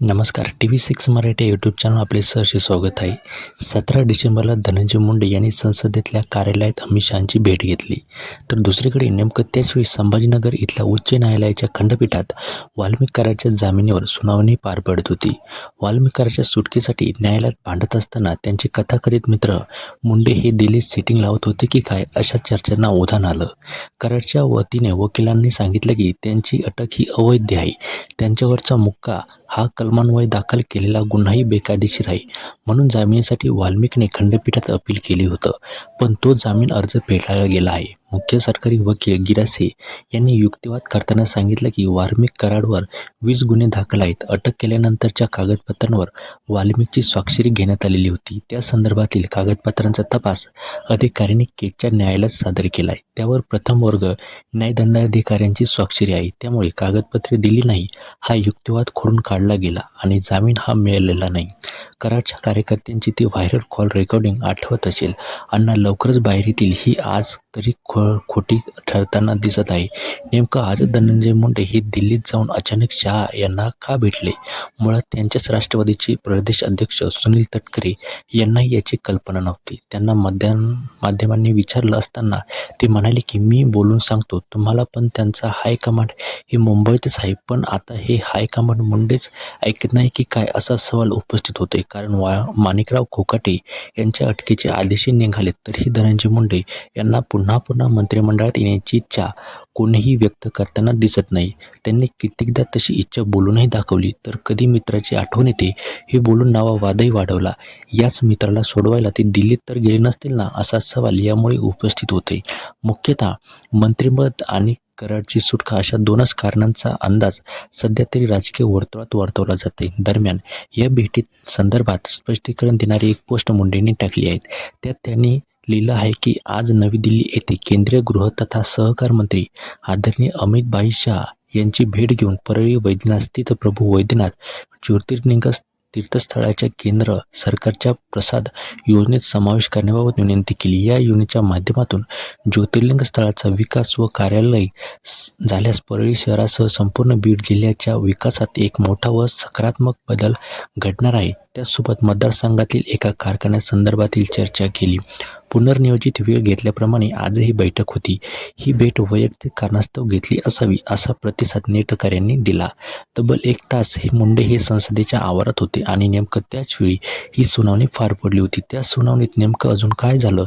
नमस्कार T V six Marathi YouTube channel आपले सहर्ष स्वागत आहे. सतरा डिसेंबरला धनंजय मुंडे यांनी संसदेतल्या कार्यालयात अमित शहांची भेट घेतली. तर दुसरीकडे नेमकं त्याचवेळी संभाजीनगर इथल्या उच्च न्यायालयाच्या खंडपीठात वाल्मिक जामिनीवर सुनावणी पार पडत होती. वाल्मिकराच्या सुटकेसाठी न्यायालयात भांडत असताना त्यांचे कथाकथित मित्र मुंडे हे दिल्लीत सिटिंग लावत होते की काय अशा चर्चांना उधाण आलं. कराडच्या वतीने वकिलांनी सांगितलं की त्यांची अटक ही अवैध आहे. त्यांच्यावरचा मुक्का हा कल कलमान्वये दाखल केलेला गुन्हाही बेकायदेशीर आहे. म्हणून जामिनासाठी वाल्मिकने खंडपीठात अपील केली होतं. पण तो जामीन अर्ज फेटाळला गेला आहे. मुख्य सरकारी वकील गिरासे यांनी युक्तिवाद करताना सांगितलं की वाल्मिक कराडवर वीस गुन्हे दाखल आहेत. अटक केल्यानंतरच्या कागदपत्रांवर वाल्मिकची स्वाक्षरी घेण्यात आलेली होती. त्या संदर्भातील कागदपत्रांचा तपास अधिकाऱ्यांनी केकच्या न्यायालयात सादर केला आहे. त्यावर प्रथम वर्ग न्यायदंडाधिकाऱ्यांची स्वाक्षरी आहे. त्यामुळे कागदपत्रे दिली नाही हा युक्तिवाद खोडून काढला गेला आणि जामीन हा मिळालेला नाही. कराडच्या कार्यकर्त्यांची ती व्हायरल कॉल रेकॉर्डिंग आठवत असेल. अण्णा लवकरच बाहेर येतील. ही आज तरी खो खोटी ठरताना दिसत आहे. नेमकं आज धनंजय मुंडे हे दिल्लीत जाऊन अचानक शहा यांना का भेटले? मुळात त्यांच्याच राष्ट्रवादीचे प्रदेश अध्यक्ष सुनील तटकरे यांनाही याची कल्पना नव्हती. त्यांना मध्यान माध्यमांनी विचारलं असताना ते म्हणाले की मी बोलून सांगतो. तुम्हाला पण त्यांचा हायकमांड हे मुंबईतच आहे. पण आता हे हायकमांड मुंडेच ऐकत नाही की काय? असा सवाल उपस्थित होता. होते. कारण वा माणिकराव खोकाटे यांच्या अटकेचे आदेशही निघाले तरीही धनंजय मुंडे यांना पुन्हा पुन्हा मंत्रिमंडळात येण्याची इच्छा कोणीही व्यक्त करताना दिसत नाही. त्यांनी कित्येकदा तशी इच्छा बोलूनही दाखवली. तर कधी मित्राची आठवण येते हे बोलून नावा वादही वाढवला. याच मित्राला सोडवायला ते दिल्लीत तर गेले नसतील ना असा सवाल यामुळे उपस्थित होते. मुख्यतः मंत्रिपद आणि कराडची सुटका अशा दोनच कारणांचा अंदाज सध्या तरी राजकीय वर्तुळात वर्तवला जाते. दरम्यान या भेटीत संदर्भात स्पष्टीकरण देणारी एक पोस्ट मुंडेंनी टाकली आहे. त्यात त्यांनी लिहिलं आहे की आज नवी दिल्ली येथे केंद्रीय गृह तथा सहकार मंत्री आदरणीय अमित भाई शाह यांची भेट घेऊन परळी वैद्यनाथ स्थित प्रभू वैद्यनाथ ज्योतिर्लिंग तीर्थस्थळाच्या केंद्र सरकारच्या प्रसाद योजनेत समावेश करण्याबाबत विनंती केली. या योजनेच्या माध्यमातून ज्योतिर्लिंग स्थळाचा विकास व कार्यालय झाल्यास परळी शहरासह संपूर्ण बीड जिल्ह्याच्या विकासात एक मोठा व सकारात्मक बदल घडणार आहे. त्यासोबत मतदारसंघातील एका कारखान्यासंदर्भातील चर्चा केली. पुनर्नियोजित वेळ घेतल्याप्रमाणे आजही बैठक होती. ही भेट वैयक्तिक कारणास्तव घेतली असावी असा प्रतिसाद नेटकऱ्यांनी दिला. तब्बल एक तास हे मुंडे हे संसदेच्या आवारात होते आणि नेमकं त्याच वेळी ही सुनावणी पार पडली होती. त्या सुनावणीत नेमकं अजून काय झालं?